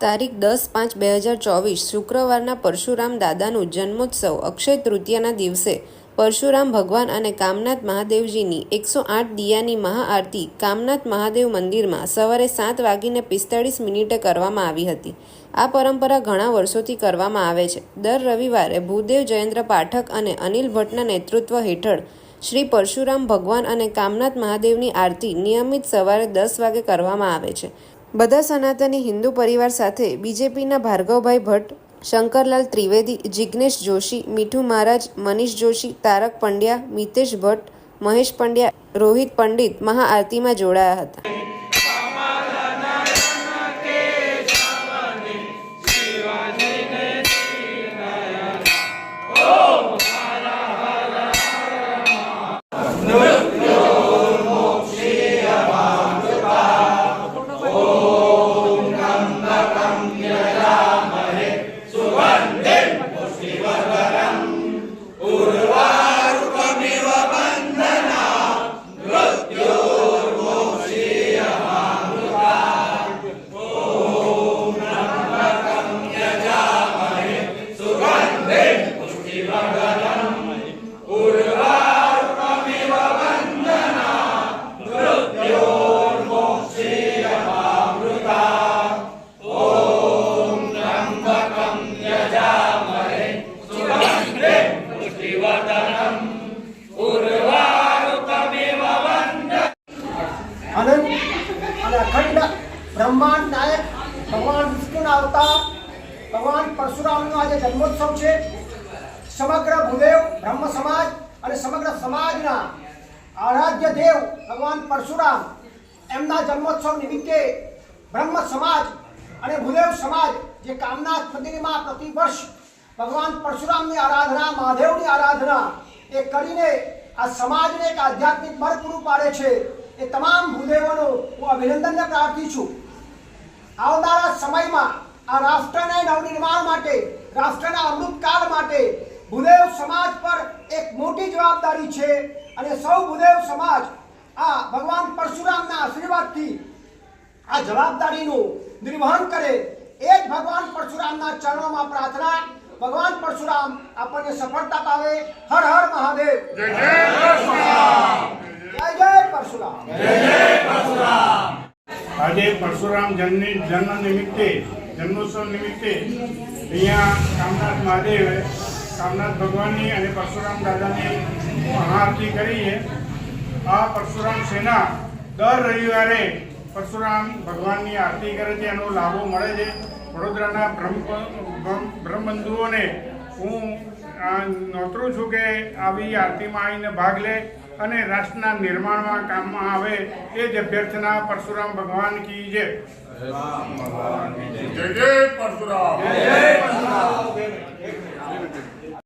તારીખ દસ પાંચ બે હજાર ચોવીસ, શુક્રવારના પરશુરામ દાદાનું જન્મોત્સવ, અક્ષય તૃતીયાના દિવસે. પરશુરામ ભગવાન અને કામનાથ મહાદેવજીની એકસો આઠ દિયાની મહાઆરતી કામનાથ મહાદેવ મંદિરમાં સવારે સાત વાગીને પિસ્તાળીસ મિનિટે કરવામાં આવી હતી. આ પરંપરા ઘણા વર્ષોથી કરવામાં આવે છે. દર રવિવારે ભૂદેવ જયેન્દ્ર પાઠક અને અનિલ ભટ્ટના નેતૃત્વ હેઠળ શ્રી પરશુરામ ભગવાન અને કામનાથ મહાદેવની આરતી નિયમિત સવારે દસ વાગે કરવામાં આવે છે. બધા સનાતની હિન્દુ પરિવાર સાથે બીજેપીના ભાર્ગવભાઈ ભટ્ટ, શંકરલાલ ત્રિવેદી, જિગ્નેશ જોશી, મીઠુ મહારાજ, મનીષ જોશી, તારક પંડ્યા, મિતેશ ભટ્ટ, મહેશ પંડ્યા, રોહિત પંડિત મહાઆરતીમાં જોડાયા હતા. બ્રહ્માંડ નાયક, ભગવાન વિષ્ણુના અવતાર, ભગવાન પરશુરામનો આજે જન્મોત્સવ છે. સમગ્ર ભૂદેવ, બ્રહ્મ સમાજ અને સમગ્ર સમાજના આરાધ્ય દેવ ભગવાન પરશુરામ એમના જન્મોત્સવ નિમિત્તે બ્રહ્મ સમાજ અને ભૂદેવ સમાજ જે કામનાથ મંદિરમાં પ્રતિ વર્ષ ભગવાન પરશુરામની આરાધના, મહાદેવની આરાધના એ કરીને આ સમાજને એક આધ્યાત્મિક બળ પૂરું પાડે છે. એ તમામ ભૂદેવોનો અભિનંદનને પ્રાર્થી છું. આવનારા સમયમાં આ રાષ્ટ્રને નવનિર્માણ માટે, રાષ્ટ્રના અમૃતકાળ માટે ભૂદેવ સમાજ પર એક મોટી જવાબદારી છે અને સૌ ભૂદેવ સમાજ આ ભગવાન પરશુરામના આશીર્વાદથી આ જવાબદારીનું નિર્વહન કરે. એ જ ભગવાન પરશુરામના ચરણોમાં પ્રાર્થના, ભગવાન પરશુરામ આપણને સફળતા પાવે હર હર મહાદેવ. જય પરશુરામ આજે પરશુરામ જન્મની જન્મ નિમિત્તે, જન્મોત્સવ નિમિત્તે અહીંયા કામનાથ મહાદેવ, કામનાથ ભગવાનની અને પરશુરામ દાદાની મહાઆરતી કરી છે આ પરશુરામ સેના દર રવિવારે પરશુરામ ભગવાનની આરતી કરે છે, એનો લાભો મળે છે. વડોદરાના બ્રહ્મ, બ્રહ્મ- બ્રહ્મબંધુઓને હું નોતરું છું કે આવી આરતીમાં આવીને ભાગ લે. અને રાષ્ટ્રના નિર્માણમાં કામમાં આવે એ જ અભ્યર્થના પરશુરામ ભગવાન કી જય જય પરશુરામ.